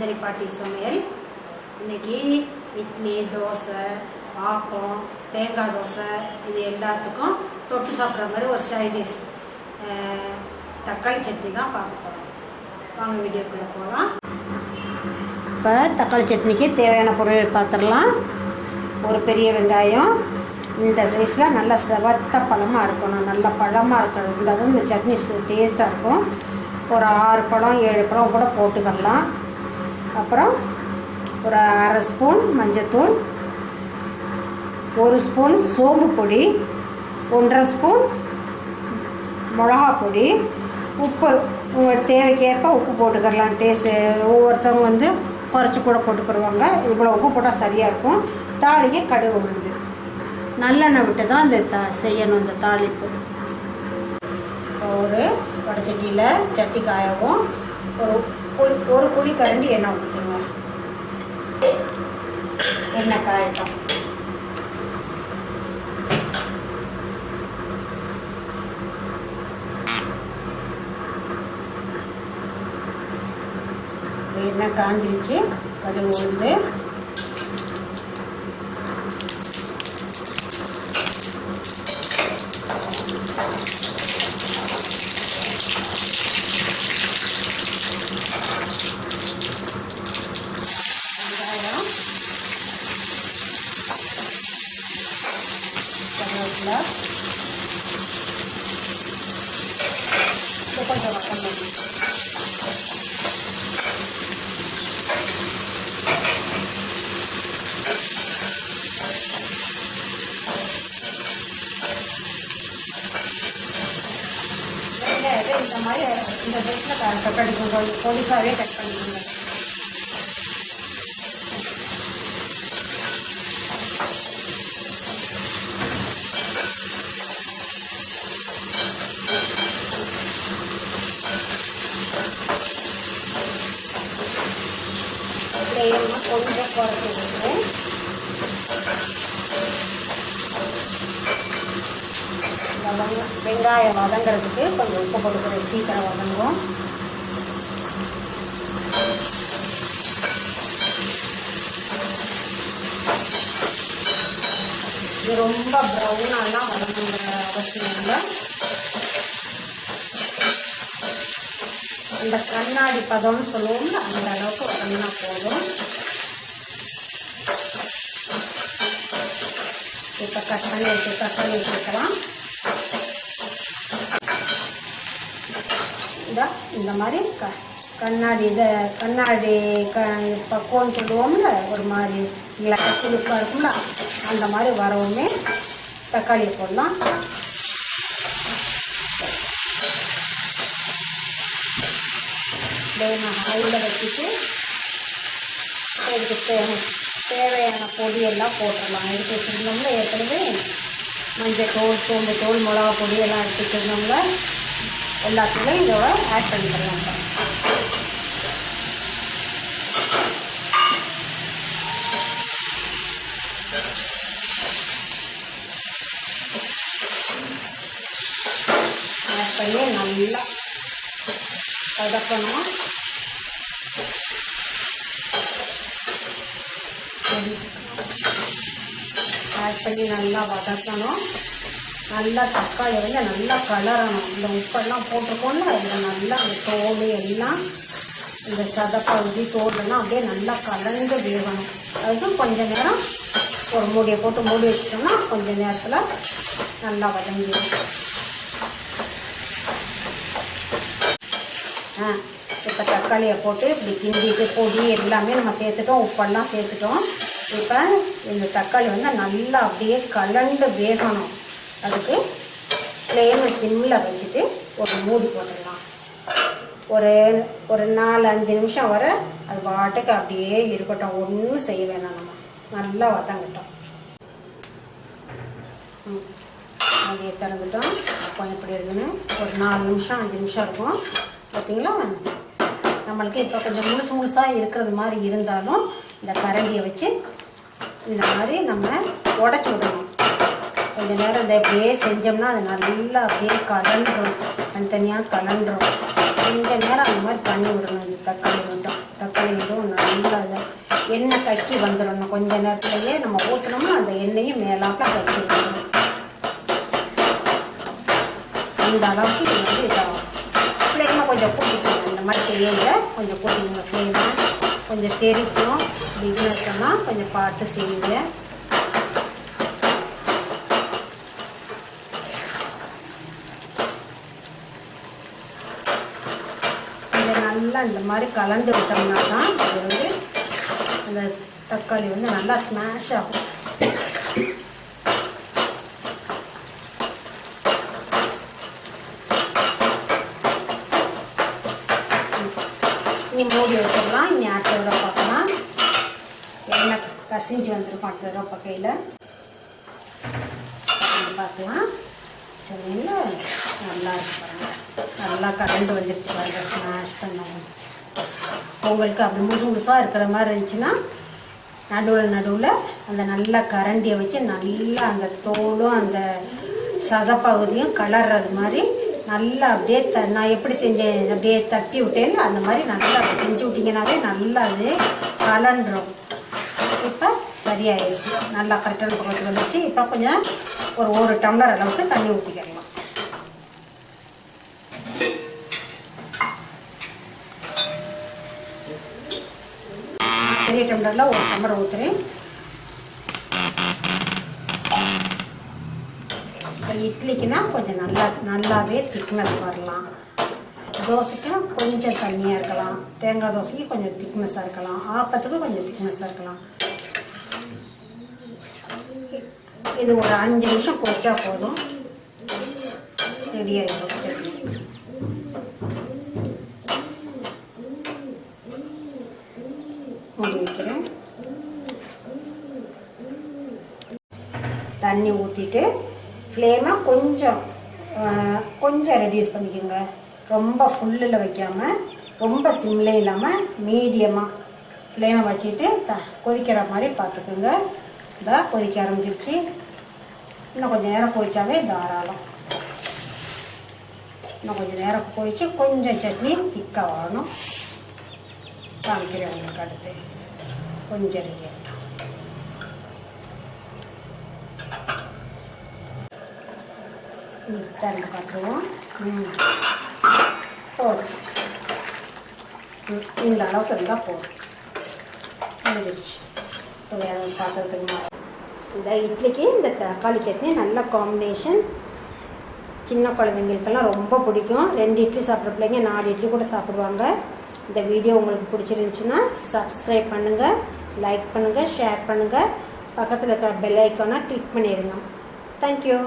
சுந்தரி பாட்டி சமையல். இன்னைக்கு இட்லி தோசை ஆப்பம் தேங்காய் தோசை இது எல்லாத்துக்கும் தொட்டு சாப்பிட்ற மாதிரி ஒரு சைடிஷ் தக்காளி சட்னி தான் பார்க்க போகிறோம் வாங்க வீடியோக்குள்ளே போகலாம். இப்போ தக்காளி சட்னிக்கு தேவையான பொருள் பார்த்துடலாம் ஒரு பெரிய வெங்காயம். இந்த சைஸில் நல்ல செவத்த பழமாக இருக்கணும். நல்ல பழமாக இருக்கிறது இருந்தால் தான் இந்த சட்னி டேஸ்ட்டாக இருக்கும். ஒரு ஆறு பழம் ஏழு பழம் கூட போட்டுக்கலாம். அப்புறம் ஒரு அரை ஸ்பூன் மஞ்சத்தூள் ஒரு ஸ்பூன் சோம்பு பொடி ஒன்றரை ஸ்பூன் மிளகா பொடி. உப்பு உங்கள் தேவைக்கேற்ப உப்பு போட்டுக்கிறலாம். டேஸ்ட்டு ஒவ்வொருத்தவங்க வந்து குறைச்சி கூட போட்டுக்கிடுவாங்க இவ்வளோ உப்பு போட்டால் சரியாக இருக்கும். தாளிக்கு கடுகு உளுந்து. நல்லெண்ணெய் விட்டு தான் இந்த தா செய்யணும் இந்த தாளிப்பு. ஒரு வடச்சட்டியில் சட்டி காயவும் ஒரு புளி ஒரு புளி கரண்டி எண்ணெய் ஊற்றிக்கோங்க எண்ணெய் காயட்டும் எண்ணெய் காஞ்சிருச்சு கடுகு உளுந்து வெங்காயம் கருவேப்பிலை இது கொஞ்சம் வதங்கணும் வெங்காயத்தை இந்த மாதிரி இந்த சைஸில் கட் பண்ணிக்கோங்க பொடிசாகவே கட் பண்ணிக்கோங்க ஃப்ளேமை கொஞ்சம் குறைச்சி விட்டு வெங்காயம் வதங்கிறதுக்கு கொஞ்சம் உப்பு கொடுக்குறது சீக்கிரம் வதங்குவோம். இது ரொம்ப ப்ரௌனாலாம் வதங்குற அவசியம் இல்லை. இந்த கண்ணாடி பதம்னு சொல்லுவோம்ல அந்த அளவுக்கு வதங்கினா போதும். இப்போ கட் பண்ணி வச்சு தக்காளி வச்சுருக்கலாம் இந்த இந்த மாதிரி க கண்ணாடி இதை கண்ணாடி க பக்குவம்னு சொல்லுவோம்ல ஒரு மாதிரி கிளாஸ் சிலிப்பாக இருக்கும்ல அந்த மாதிரி வரவுமே தக்காளி போடலாம். நான் ஹையில் வச்சுட்டு இதுக்கு தேவை தேவையான பொடியெல்லாம் போட்டுடலாம். எடுத்து வச்சுருந்தோம்ல ஏற்கனவே மஞ்சள் தோல் சோம்பு தோல் மிளகா பொடி எல்லாம் எடுத்து வச்சுருந்தோம்ல எல்லாத்துலேயும் இதோட ஆட் பண்ணிக்கலாம். ஆட் பண்ணி நல்லா வதக்கணும். ஆட் பண்ணி நல்லா வதக்கணும். நல்லா தக்காளி வந்து நல்லா கலரணும். இந்த உப்பெல்லாம் போட்டிருக்கோம்ல அதில் நல்லா அந்த தோல் எல்லாம் இந்த சதப்பகுதி தோல்லாம் அப்படியே நல்லா கலந்து வேகணும். அதுக்கு கொஞ்ச நேரம் ஒரு மூடியை போட்டு மூடி வச்சிட்டோம்னா கொஞ்ச நேரத்தில் நல்லா வதங்கிடும். ஆ இப்போ தக்காளியை போட்டு இப்படி கிண்டிட்டு பொடி எல்லாமே நம்ம சேர்த்துட்டோம் உப்பெல்லாம் சேர்த்துட்டோம். இப்போ இந்த தக்காளி வந்து நல்லா அப்படியே கலண்டு வேகணும். அதுக்கு ஃப்ளேமை சிம்மில் வச்சுட்டு ஒரு மூடி போட்டுடலாம். ஒரு ஒரு நாலு அஞ்சு நிமிஷம் வர அது பாட்டுக்கு அப்படியே இருக்கட்டும். ஒன்றும் செய்ய வேணாம் நம்ம. நல்லா வதங்கட்டும். அப்படியே திறந்துட்டோம். அப்போ எப்படி இருக்குன்னு? ஒரு நாலு நிமிஷம் அஞ்சு நிமிஷம் இருக்கும். பார்த்தீங்களா நம்மளுக்கு இப்போ கொஞ்சம் முழுசு முழுசாக இருக்கிறது மாதிரி இருந்தாலும் இந்த கரண்டியை வச்சு இந்த மாதிரி நம்ம உடச்சி விடணும். கொஞ்ச நேரம் இந்த அப்படியே செஞ்சோம்னா அது நல்லா அப்படியே கலண்டுரும் தனித்தனியாக கலண்டுரும் கொஞ்ச நேரம் அந்த மாதிரி பண்ணி விடணும் இந்த தக்காளி மட்டும். தக்காளி தக்காளி இதுவும் நல்லா இதை எண்ணெய் கக்கி வந்துடணும். கொஞ்ச நேரத்துலையே நம்ம ஊற்றினோம்னா அந்த எண்ணெயும் மேலாப்பில் கக்கி வந்துடும் அந்த அளவுக்கு இது வந்து இதாகும். ஃப்ளேமை கொஞ்சம் கூட்டிக்கணும். இந்த மாதிரி செய்யல கொஞ்சம் கூட்டிக்கணும். ஃப்ளேமை கொஞ்சம் தெரிக்கும். பிகினர்ஸ்னா கொஞ்சம் பார்த்து செய்யுங்க. இதை நல்லா இந்த மாதிரி கலந்து விட்டோம்னா தான் இது வந்து அந்த தக்காளி வந்து நல்லா ஸ்மாஷ் ஆகும் இனி மூடி வச்சிடலாம் இனி அடுத்த தடவை பார்க்கலாம் எண்ணெய் கசிஞ்சு வந்திருக்கும் அடுத்த தடவை பக்கையில் பார்க்கலாம். சொன்னீங்களா நல்லா இருக்கு பாருங்க. நல்லா கரண்டு வந்துருச்சு பாருங்க. ஸ்மாஷ் பண்ணுவோம் உங்களுக்கு அப்படி முழுசு முழுசாக இருக்கிற மாதிரி இருந்துச்சுன்னா நடுவில் நடுவில் அந்த நல்லா கரண்டியை வச்சு நல்லா அந்த தோலும் அந்த சதப்பகுதியும் கலர்றது மாதிரி நல்லா அப்படியே த நான் எப்படி செஞ்சேன்? அப்படியே தட்டி விட்டேன் அந்த மாதிரி நல்லா செஞ்சு விட்டிங்கனாவே நல்லா அது கலண்டுரும் இப்போ சரியாயிடுச்சு. நல்லா கரெக்டான பக்கத்தில் வந்துச்சு இப்போ கொஞ்சம் ஒரு ஒரு டம்ளர் அளவுக்கு தண்ணி ஊற்றிக்கலாம் பெரிய டம்ளரில் ஒரு டம்ளர் ஊற்றுறேன் இப்போ இட்லிக்குன்னா கொஞ்சம் நல்லா நல்லாவே திக்னஸ் வரலாம். தோசைக்கு கொஞ்சம் தண்ணியாக இருக்கலாம். தேங்காய் தோசைக்கு கொஞ்சம் திக்னஸாக இருக்கலாம். ஆப்பத்துக்கு கொஞ்சம் திக்னஸாக இருக்கலாம். இது ஒரு அஞ்சு நிமிஷம் கொதிச்சா போதும். ரெடி ஆகிடும் சட்னி மூடி வைக்கிறேன். தண்ணி ஊற்றிட்டு ஃப்ளேமை கொஞ்சம் கொஞ்சம் ரெடியூஸ் பண்ணிக்கோங்க. ரொம்ப ஃபுல்லில் வைக்காமல் ரொம்ப சிம்லே இல்லாமல் மீடியமாக ஃப்ளேமை வச்சுட்டு த கொதிக்கிற மாதிரி பார்த்துக்குங்க. இதாக கொதிக்க ஆரம்பிச்சிருச்சு. இன்னும் கொஞ்சம் நேரம் கொதிச்சாவே தாராளம். இன்னும் கொஞ்சம் நேரம் கொதிச்சு கொஞ்சம் சட்னி திக்காக வரணும். காமிக்கிறேன் உங்களுக்கு அடுத்து. கொஞ்சம் ரெடி ஆகட்டும் திறந்து பார்த்துருவோம். ம். போதும். இந்த அளவுக்கு இருந்தால் போதும். முடிஞ்சிருச்சு. இப்போ வேறு பாத்திரத்துக்கு மாறும். இந்த இட்லிக்கு இந்த தக்காளி சட்னி நல்ல காம்பினேஷன் சின்ன குழந்தைங்களுக்கெல்லாம் ரொம்ப பிடிக்கும். ரெண்டு இட்லி சாப்பிட்ற பிள்ளைங்க நாலு இட்லி கூட சாப்பிடுவாங்க. இந்த வீடியோ உங்களுக்கு பிடிச்சிருந்துச்சுன்னா சப்ஸ்கிரைப் பண்ணுங்கள் லைக் பண்ணுங்கள் ஷேர் பண்ணுங்கள் பக்கத்தில் இருக்கிற பெல் ஐக்கானை கிளிக் பண்ணிடுங்க தேங்க்யூ